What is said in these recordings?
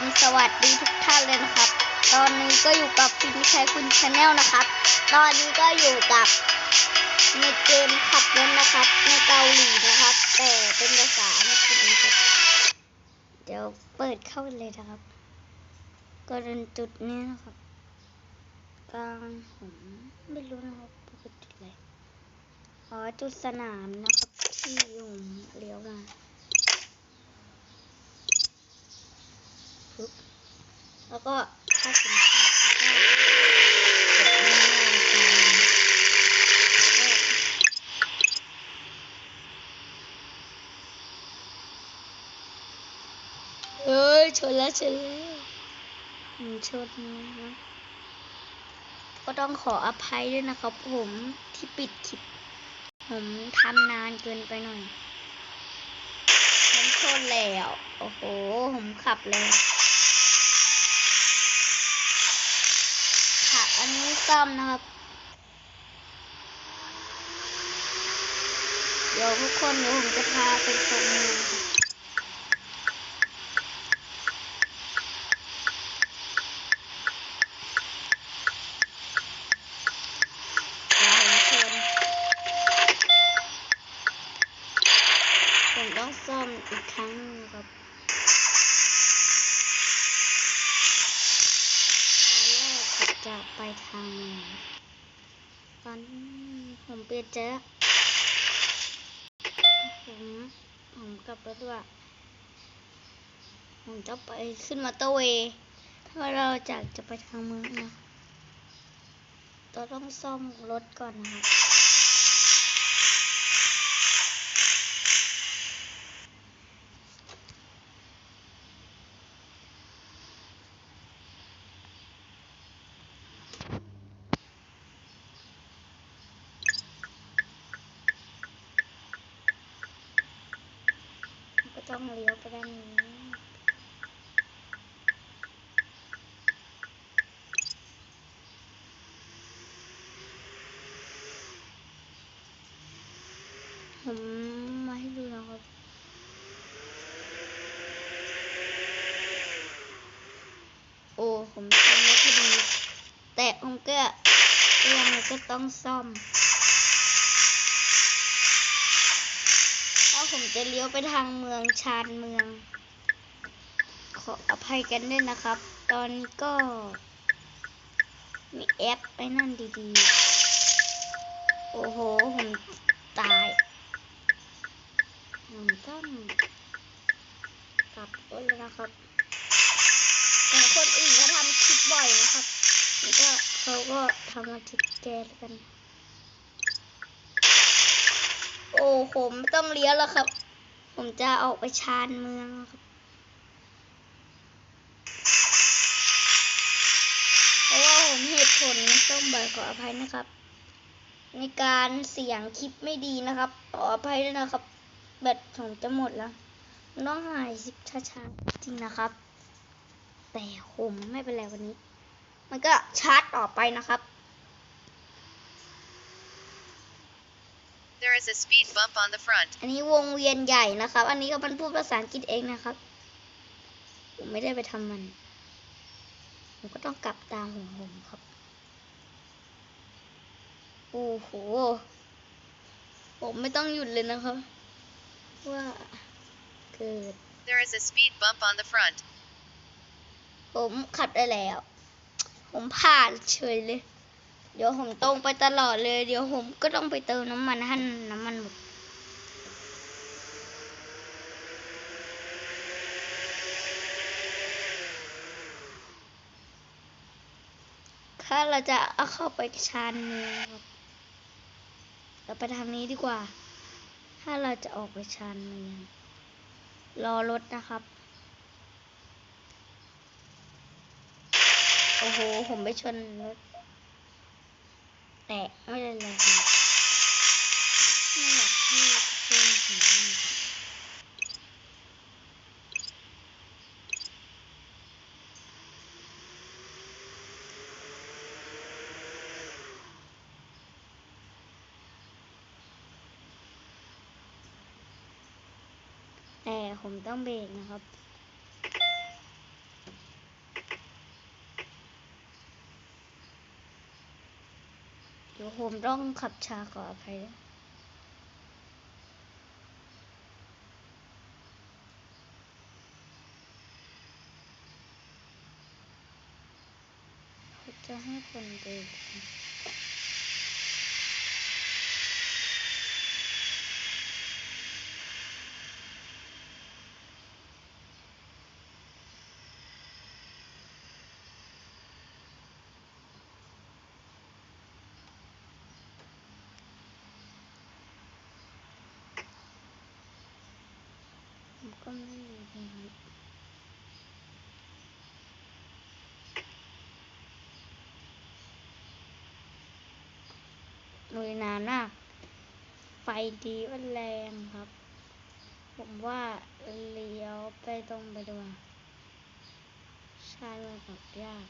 มสวัสดีทุกท่านเลยนะครับ ตอนนี้ก็อยู่กับฟินแคร์คุณชาแนลนะครับ ตอนนี้ก็อยู่กับในเกมขับรถนะครับ ในเกาหลีนะครับ แต่เป็นภาษาอังกฤษนะครับเดี๋ยวเปิดเข้าเลยนะครับ ก็เป็นจุดนี้นะครับกลางผมไม่รู้นะครับป็นจุดอะไรอ๋อจุดสนามนะครับที่ผมเลี้ยวมา ปึ๊บแล้วก็ถ้าสินค้าแล้วก็กดไม่ได้เฮ้ยชนแล้วชนแล้วมชนนะก็ต้องขออภัยด้วยนะครับ ผมที่ปิดคลิป ผมทำนานเกินไปหน่อย ผมชนแล้ว โอ้โห ผมขับเลย ค่ะ อันนี้ซ่อมนะครับ เดี๋ยวทุกคนเดี๋ยวผมจะพาไปชมนะครับเดี๋ยวผมชนผมต้องซ่อมอีกครั้งหนึงครับ ตอนแรกผมจะไปทางไหนตอนนี้ผม เจแล้วผมผมกลับรถด้วยผมจะไปขึ้นมอเตอร์เวย์ถ้าเราจากจะไปทางเมืองนะเราต้องซ่อมรถก่อนนะครับก็ต้องเลี้ยวไปด้านนี้ ผมมาให้ดูนะครับ โอ้ ผมทำไม่ค่อยดีแต่ผมก็ยังไงก็ต้องซ่อม ถ้าผมจะเลี้ยวไปทางเมืองชานเมือง ขออภัยกันด้วยนะครับ ตอนนี้ก็ มีแอปไอ้นั่นดีๆ โอ้โห ผมตาย ผมต้องกลับรถแล้วนะครับแต่คนอื่นก็ทำคลิปบ่อยนะครับแล้วก็เขาก็ทำมาทิปแกแล้วกัน โอ้ผมต้องเลี้ยวแล้วครับ ผมจะออกไปชานเมืองครับเพราะว่าผมเหตุผลต้องบ่อยขออภัยนะครับ ในการเสียงคลิปไม่ดีนะครับ ขออภัยด้วยนะครับ แบตผมจะหมดแล้วผมต้องหายสิบช้าๆจริงนะครับ แต่ผมไม่เป็นไรวันนี้ มันก็ชาร์จต่อไปนะครับ There is a speed bump on the front. อันนี้วงเวียนใหญ่นะครับ อันนี้ก็มันพูดภาษาอังกฤษเองนะครับ ผมไม่ได้ไปทำมัน ผมก็ต้องกลับตามของผมครับ โอ้โห ผมไม่ต้องหยุดเลยนะครับ ว่าเกิด There is a speed bump on the front. ผมขับได้แล้ว ผมผ่านเฉยเลย เดี๋ยวผมตรงไปตลอดเลย เดี๋ยวผมก็ต้องไปเติมน้ำมันให้น้ำมันหมด ถ้าเราจะเอาเข้าไปชานเมืองครับเราไปทางนี้ดีกว่า ถ้าเราจะออกไปชานเมือง รอรถนะครับ โอ้โห ผมไปชนรถ แต่ไม่เป็นไร แต่ผมต้องเบรกนะครับ เดี๋ยวผมต้องขับชาขออภัยจะให้คนเบรก ก็ไม่รู้นครับลุยนานมาก ไฟดีว่าแรงครับ ผมว่าเลี้ยวไปตรงไปดีกว่าใช่มันขับยาก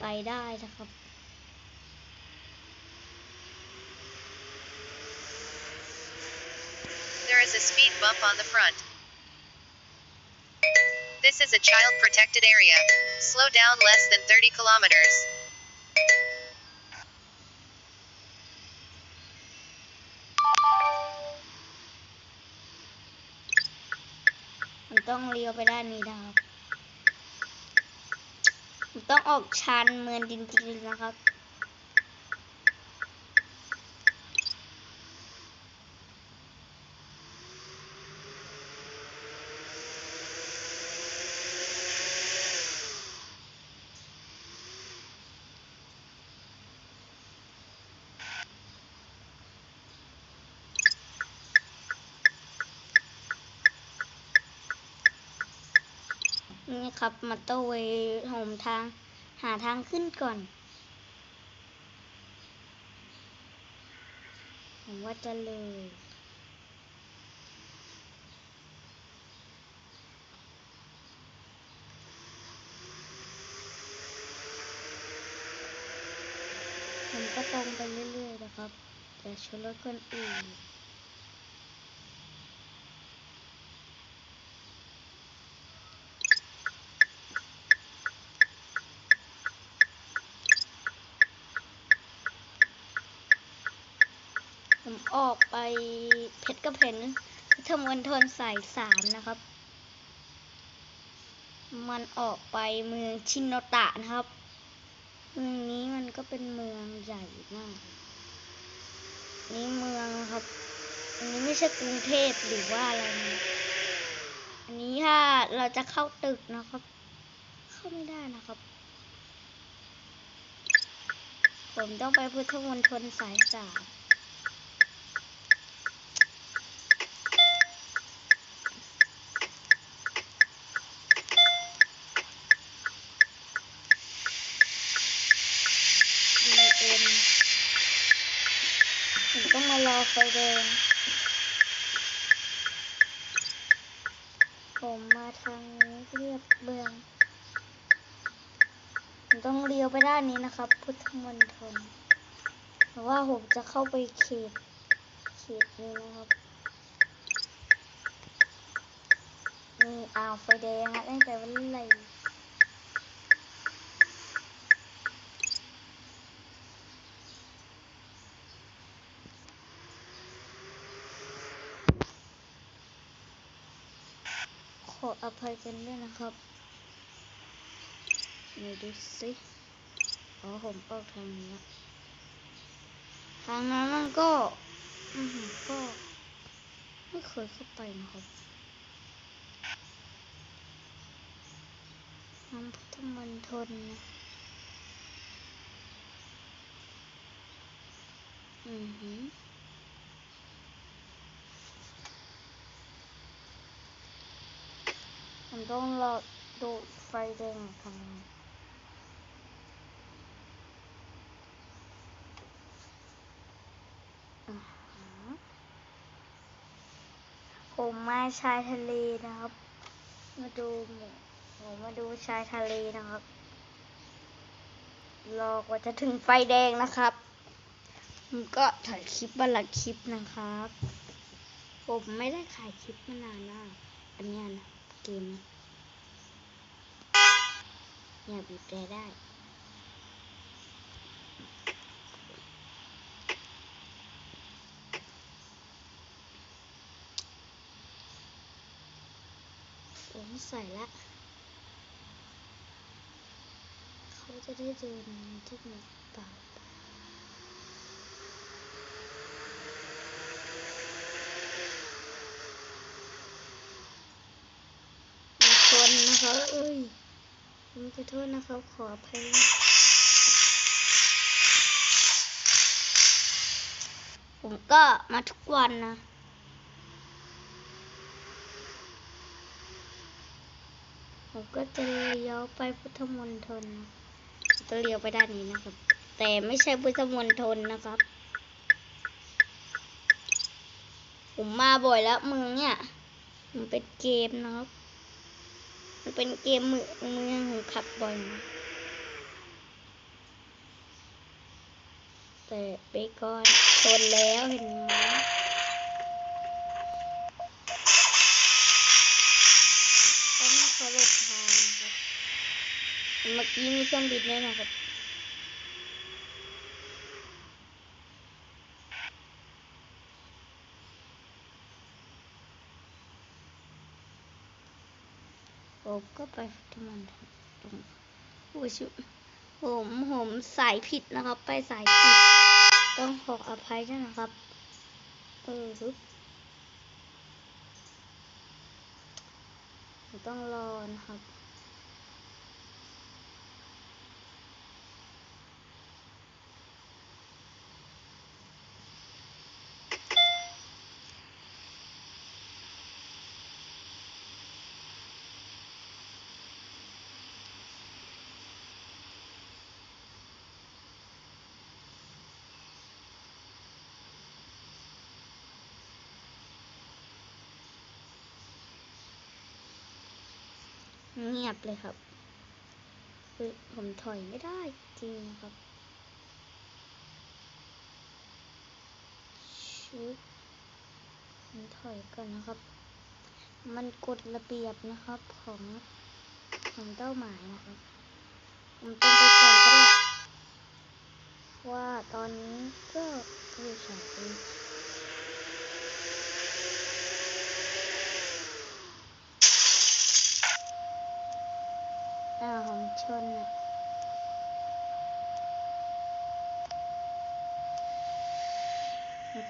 ไปได้นะครับ is a speed bump on the front. This is a child protected area. Slow down less than 30 kilometers. มันต้องเลี้ยวไปด้านนี้นะครับมันต้องออกชันเมืองจริงๆนะครับ นี่ครับมอเตอร์เวย์หมทาง หาทางขึ้นก่อน ผมว่าจะเลยผมก็ตรงไปเรื่อยๆนะครับ แต่ชนรถคนอื่น ออกไปเพชรกระเพนพุทธมณฑลสายสามนะครับ มันออกไปเมืองชินโนตะนะครับ เมืองนี้มันก็เป็นเมืองใหญ่มาก นี่เมืองครับ อันนี้ไม่ใช่กรุงเทพหรือว่าอะไรนะอันนี้ถ้าเราจะเข้าตึกนะครับ เข้าไม่ได้นะครับผมต้องไปพุทธมณฑลสายสาม BM ผมต้องมารอไฟแดง ผมมาทางนี้เรียบเบืองผมต้องเลี้ยวไปด้านนี้นะครับ พุทธมณฑลแต่ว่าผมจะเข้าไปเขต เขตนี้นะครับนี่อ้าวไฟแดงอะตั้งแต่วันไหน ข ออภัยกันด้วยนะครับไหนดูสิอ๋อผมออกทางนี้ทางนั้นมันก็อือหือก็ไม่เคยเข้าไปนะครับน้ำพุทธมณฑลนะอือหือ ผมต้องรอดูไฟแดงทำไงผมมาชายทะเลนะครับ มาดูหมูผมมาดูชายทะเลนะครับ รอกว่าจะถึงไฟแดงนะครับผมก็ถ่ายคลิปวันละคลิปนะครับ ผมไม่ได้ถ่ายคลิปมานานมากอันนี้นะ กมอย่าบีบแกได้ผมใส่ละ เขาจะได้เจอทุกหนึ่งเปล่า ขอโทษนะครับ ขออภัยผมก็มาทุกวันนะผมก็จะเลี้ยวไปพุทธมณฑลนะจะเลี้ยวไปด้านนี้นะครับ แต่ไม่ใช่พุทธมณฑลนะครับ ผมมาบ่อยแล้วเมืองเนี่ย มันเป็นเกมนะครับ มันเป็นเกมมือมือของขับบอลแต่ไปก่อนชนแล้วเห็นไหมต้องมาเคารพทางครับเมื่อกี้มีเครื่องบินด้วยนะครับ ผมก็ไปพุทธมณฑลตรงโอ้ยชุผมผมสายผิดนะครับ ไปสายผิด ต้องขออภัยด้วยนะครับ เออฮึต้องรอนะครับ เงียบเลยครับคือผมถอยไม่ได้จริงครับชุบผมถอยก่อนนะครับ มันกฎระเบียบนะครับของของเป้าหมายนะครับ ผมต้องไปก่อนก็ได้ว่าตอนนี้ก็คือสายเองอ้าวผมชนอะ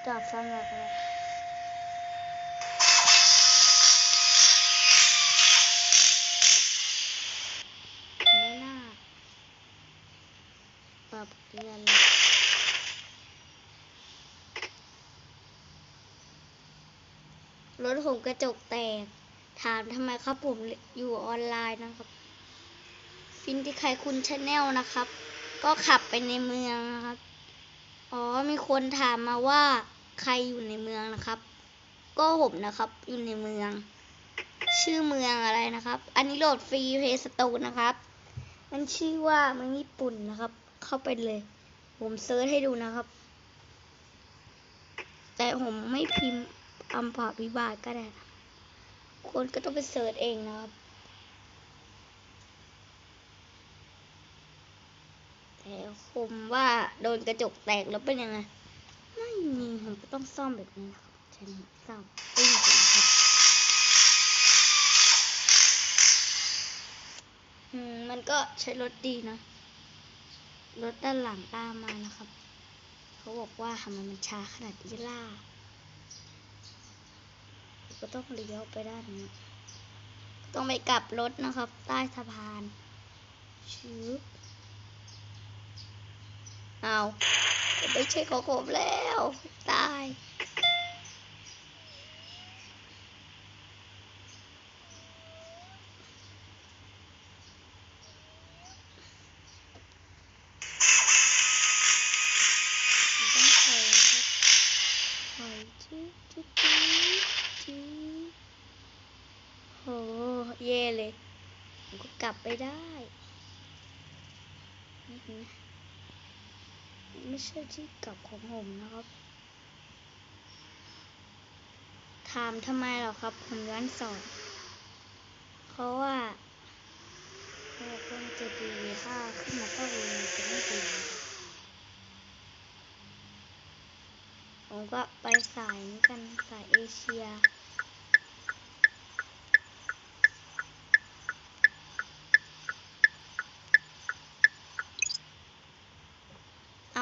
ผมจอดซ่อมรถแล้วไม่น่าปรับเปลี่ยนรถผมกระจกแตก ถามทำไมครับผมอยู่ออนไลน์นะครับ ฟินที่ใครคุณชาแนลนะครับ ก็ขับไปในเมืองนะครับ อ๋อมีคนถามมาว่า ใครอยู่ในเมืองนะครับ ก็ผมนะครับอยู่ในเมือง ชื่อเมืองอะไรนะครับ อันนี้โหลดฟรีเพย์สโตนนะครับ มันชื่อว่าเมืองญี่ปุ่นนะครับ เข้าไปเลย ผมเซิร์ชให้ดูนะครับ แต่ผมไม่พิมพ์อัมพาวิบากก็ได้นะคนก็ต้องไปเสิร์ชเองนะครับแต่ผมว่าโดนกระจกแตกแล้วเป็นยังไง ไม่มีผมก็ต้องซ่อมแบบนี้ครับฉันซ่อมเองนะครับอืมมันก็ใช้รถดีนะ รถด้านหลังตามมานะครับ เขาบอกว่าทำไมมันช้าขนาดนี้ล่ะก็ต้องเลี้ยวไปด้านนี้ ต้องไปกลับรถนะครับ ใต้สะพานชืบเอา ไม่ใช่ของผมแล้ว ตายต้องถอยนะครับถอยจิ๊จิ๊จิ๊จิ๊ดโห เย่เลย ผมก็กลับไปได้นี่นะ ไม่ใช่ที่กลับของผมนะครับ ถามทำไมเหรอครับ ผมย้อนสอน เพราะว่าเราะว่ามันจะดีถ้าขึ้นมาก็ดีมันจะไม่ดี ผมก็ไปสายนี้กันสายเอเชีย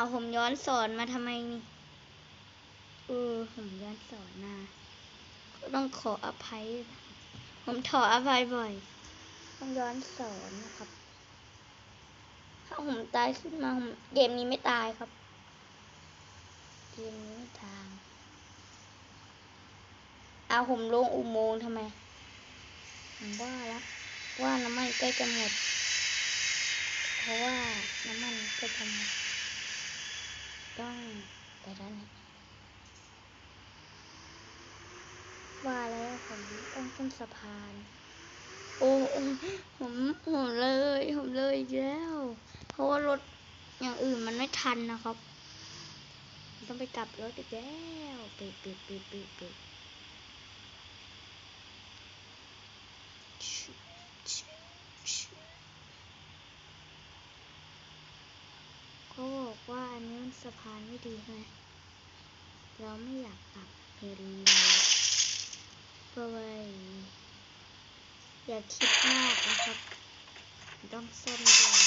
เอาผมย้อนสอนมาทำไมนี่เออผมย้อนสอนมาก็ต้องขออภัยด้วยนะครับผมถออภัยบ่อย ต้องย้อนสอนนะครับ ถ้าผมตายขึ้นมาผมเกมนี้ไม่ตายครับ เกมนี้ไม่ทางเอาผมลงอุโมงค์ทำไมผมว่าแล้วว่าน้ำมันใกล้จะหมด เพราะว่าน้ำมันใกล้จะหมด ต้องไปด้านนี้ว่าแล้วผมต้องขึ้นสะพานโอ้โอ้ผมผมเลยผมเลยอีกแล้ว เพราะว่ารถอย่างอื่นมันไม่ทันนะครับ ต้องไปกลับรถอีกแล้วปิดปิดปิดปิดปิดเขา บอกว่าอันนี้มันสะพานไม่ดีไหมเราไม่อยากกลับเพลนเลยเพราะว่าอย่าคิดมากนะครับต้องซ่อมด้วย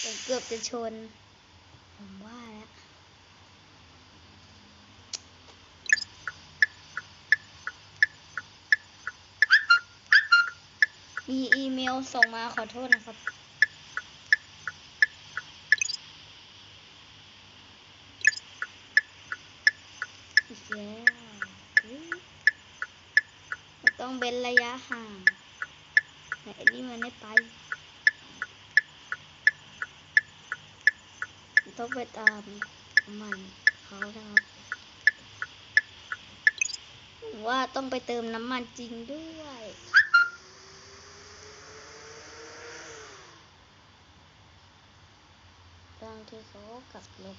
แต่เกือบจะชน ผมว่าแล้วมีอีเมลส่งมาขอโทษนะครับ อีกแล้วอุ๊ย มันต้องเป็นระยะห่างแต่อันนี้มันไม่ไป ต้องไปตามมันเขานะครับว่าต้องไปเติมน้ำมันจริงด้วยบางทีเขาก็กลับรถ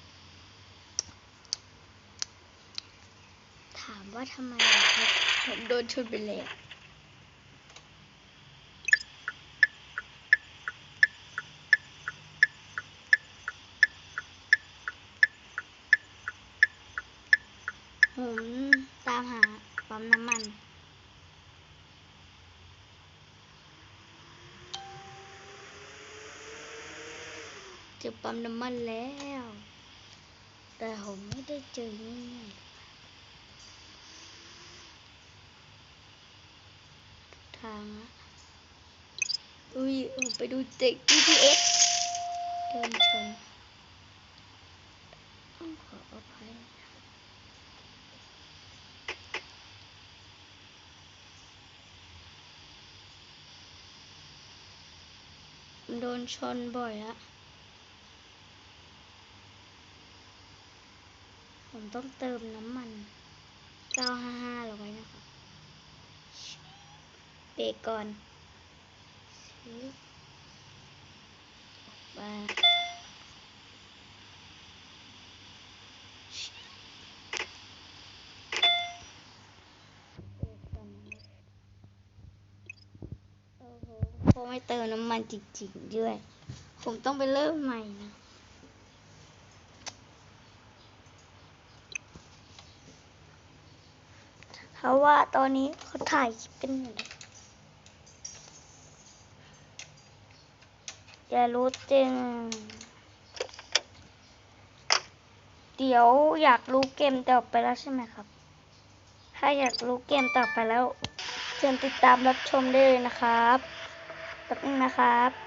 ถามว่าทำไมครับผมโดนชนไปแล้วผมตามหาปั๊มน้ำมันเจอปั๊มน้ำมันแล้ว แต่ผมไม่ได้เจอง่ายๆทางอะอุ้ยผม ไปดูเจ็ก GPS เดินชนต้องขออภัยนะผมโดนชนบ่อยอะผมต้องเติมน้ำมัน 955เราไว้นะครับเบรกก่อน ชึบออกมไม่เติมน้ำมันจริงๆด้วย ผมต้องไปเริ่มใหม่นะเพราะว่าตอนนี้เขาถ่ายคลิปกันอยู่นะ อย่ารู้จริง เดี๋ยวอยากรู้เกมต่อไปแล้วใช่ไหมครับ ถ้าอยากรู้เกมต่อไปแล้ว เชิญติดตามรับชมได้เลยนะครับแป๊บนึงนะครับ